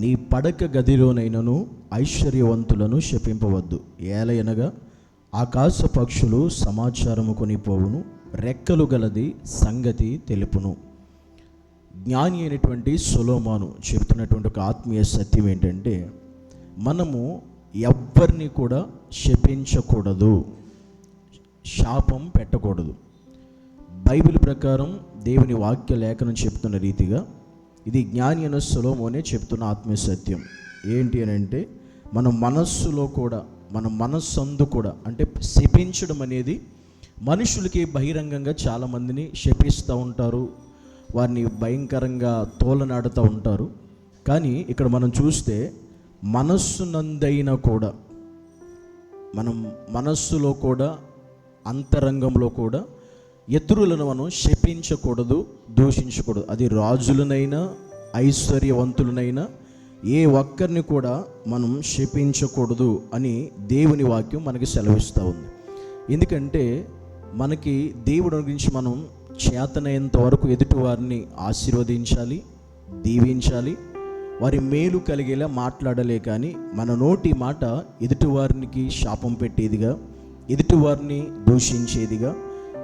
నీ పడక గదిలోనైనను ఐశ్వర్యవంతులను శపింపవద్దు. ఏలయనగా ఆకాశ పక్షులు సమాచారము కొనిపోవును రెక్కలు గలది సంగతి తెలుపును. జ్ఞాని అయినటువంటి సులోమాను చెబుతున్నటువంటి ఒక ఆత్మీయ సత్యం ఏంటంటే మనము ఎవ్వరిని కూడా శపించకూడదు శాపం పెట్టకూడదు. బైబిల్ ప్రకారం దేవుని వాక్య లేఖనం చెప్తున్న రీతిగా ఇది జ్ఞాని అయిన అనే చెప్తున్న ఆత్మీయ సత్యం. ఏంటి అని అంటే మన మనస్సులో కూడా మన మనస్సందు కూడా అంటే శపించడం అనేది మనుషులకి బహిరంగంగా చాలామందిని శపిస్తూ ఉంటారు వారిని భయంకరంగా తోలనాడుతూ ఉంటారు. కానీ ఇక్కడ మనం చూస్తే మనస్సునందైనా కూడా మనం మనస్సులో కూడా అంతరంగంలో కూడా ఇతరులను మనం శపించకూడదు దూషించకూడదు. అది రాజులనైనా ఐశ్వర్యవంతులనైనా ఏ ఒక్కరిని కూడా మనం శపించకూడదు అని దేవుని వాక్యం మనకి సెలవిస్తూ ఉంది. ఎందుకంటే మనకి దేవుడి గురించి మనం చేతనైనంత వరకు ఎదుటి వారిని ఆశీర్వదించాలి దీవించాలి వారి మేలు కలిగేలా మాట్లాడలే కానీ మన నోటి మాట ఎదుటివారికి శాపం పెట్టేదిగా ఎదుటివారిని దూషించేదిగా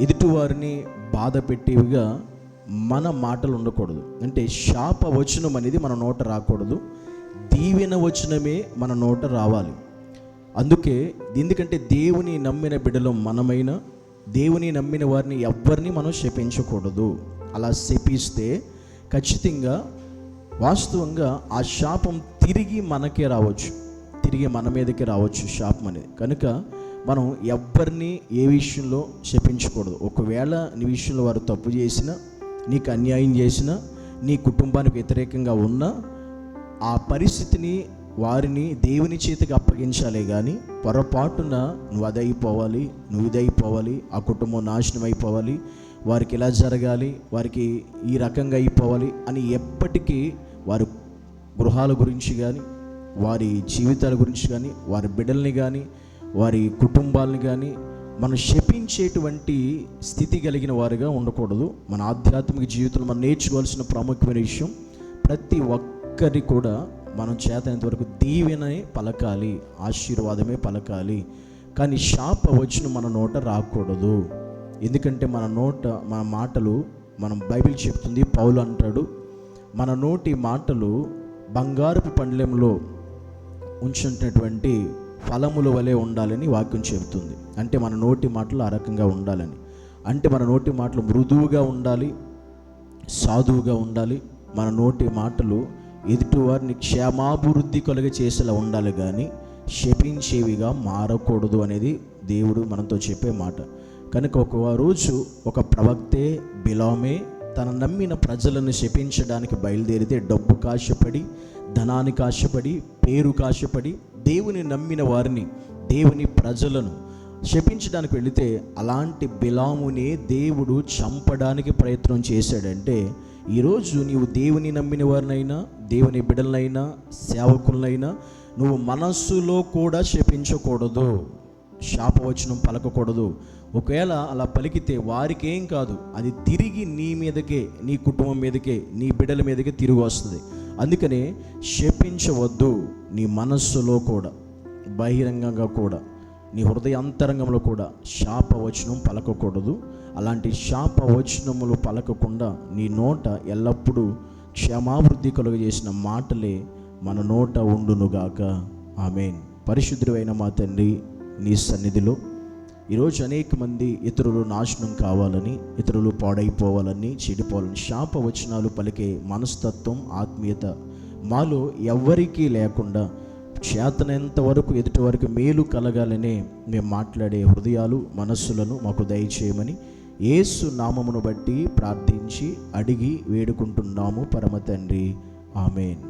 ఎదుటివారిని బాధ పెట్టేవిగా మన మాటలు ఉండకూడదు. అంటే శాప వచనం అనేది మన నోట రాకూడదు. దీవెన వచనమే మన నోట రావాలి. అందుకే ఎందుకంటే దేవుని నమ్మిన బిడ్డలో మనమైన దేవుని నమ్మిన వారిని ఎవ్వరిని మనం శపించకూడదు. అలా శపిస్తే ఖచ్చితంగా వాస్తవంగా ఆ శాపం తిరిగి మనకే రావచ్చు. తిరిగి మన మీదకే రావచ్చు శాపం అనేది. కనుక మనం ఎవరిని ఏ విషయంలో శపించకూడదు. ఒకవేళ నీ విషయంలో వారు తప్పు చేసినా నీకు అన్యాయం చేసినా నీ కుటుంబానికి వ్యతిరేకంగా ఉన్నా ఆ పరిస్థితిని వారిని దేవుని చేతికి అప్పగించాలే కానీ పొరపాటున నువ్వు అదైపోవాలి నువ్వు ఇదైపోవాలి ఆ కుటుంబం నాశనం అయిపోవాలి వారికి ఇలా జరగాలి వారికి ఈ రకంగా అయిపోవాలి అని ఎప్పటికీ వారి గృహాల గురించి కానీ వారి జీవితాల గురించి కానీ వారి బిడ్డల్ని కానీ వారి కుటుంబాలను కానీ మనం శపించేటువంటి స్థితి కలిగిన వారిగా ఉండకూడదు. మన ఆధ్యాత్మిక జీవితంలో మనం నేర్చుకోవాల్సిన ప్రాముఖ్యమైన విషయం ప్రతి ఒక్కరి కూడా మనం చేతనంత వరకు దీవెనే పలకాలి ఆశీర్వాదమే పలకాలి. కానీ శాప వచ్చిన మన నోట రాకూడదు. ఎందుకంటే మన నోట మన మాటలు మనం బైబిల్ చెప్తుంది పౌలు అంటాడు మన నోటి మాటలు బంగారపు పండ్లెంలో ఉంచినటువంటి ఫలముల వలె ఉండాలని వాక్యం చెబుతుంది. అంటే మన నోటి మాటలు ఆ రకంగా ఉండాలని. అంటే మన నోటి మాటలు మృదువుగా ఉండాలి సాధువుగా ఉండాలి మన నోటి మాటలు ఎదుటివారిని క్షేమాభివృద్ధి కలుగ చేసేలా ఉండాలి కానీ శపించేవిగా మారకూడదు అనేది దేవుడు మనతో చెప్పే మాట. కనుక ఒక రోజు ఒక ప్రవక్తే బిలామే తన నమ్మిన ప్రజలను శపించడానికి బయలుదేరితే డబ్బు కాశపడి ధనానికి ఆశపడి పేరు కాశపడి దేవుని నమ్మిన వారిని దేవుని ప్రజలను శపించడానికి వెళితే అలాంటి బిలామునే దేవుడు చంపడానికి ప్రయత్నం చేశాడంటే ఈరోజు నీవు దేవుని నమ్మిన వారినైనా దేవుని బిడలనైనా సేవకులనైనా నువ్వు మనస్సులో కూడా శపించకూడదు. శాపవచనం పలకకూడదు. ఒకవేళ అలా పలికితే వారికేం కాదు అది తిరిగి నీ మీదకే నీ కుటుంబం మీదకే నీ బిడ్డల మీదకే తిరిగి వస్తుంది. అందుకనే శపించవద్దు నీ మనస్సులో కూడా బహిరంగంగా కూడా నీ హృదయ అంతరంగంలో కూడా శాపవచనం పలకకూడదు. అలాంటి శాపవచనములు పలకకుండా నీ నోట ఎల్లప్పుడూ క్షమాభివృద్ధి కలుగజేసిన మాటలే మన నోట ఉండునుగాక. ఆమెన్. పరిశుద్ధుడైన మా తండ్రి నీ సన్నిధిలో ఈరోజు అనేక మంది ఇతరులు నాశనం కావాలని ఇతరులు పాడైపోవాలని చెడిపోవాలని శాప వచనాలు పలికే మనస్తత్వం ఆత్మీయత మాలో ఎవ్వరికీ లేకుండా చేతనంత వరకు ఎదుటి వరకు మేలు కలగాలనే మేము మాట్లాడే హృదయాలు మనస్సులను మాకు దయచేయమని ఏసు నామమును బట్టి ప్రార్థించి అడిగి వేడుకుంటున్నాము. పరమ తండ్రి. ఆమెన్.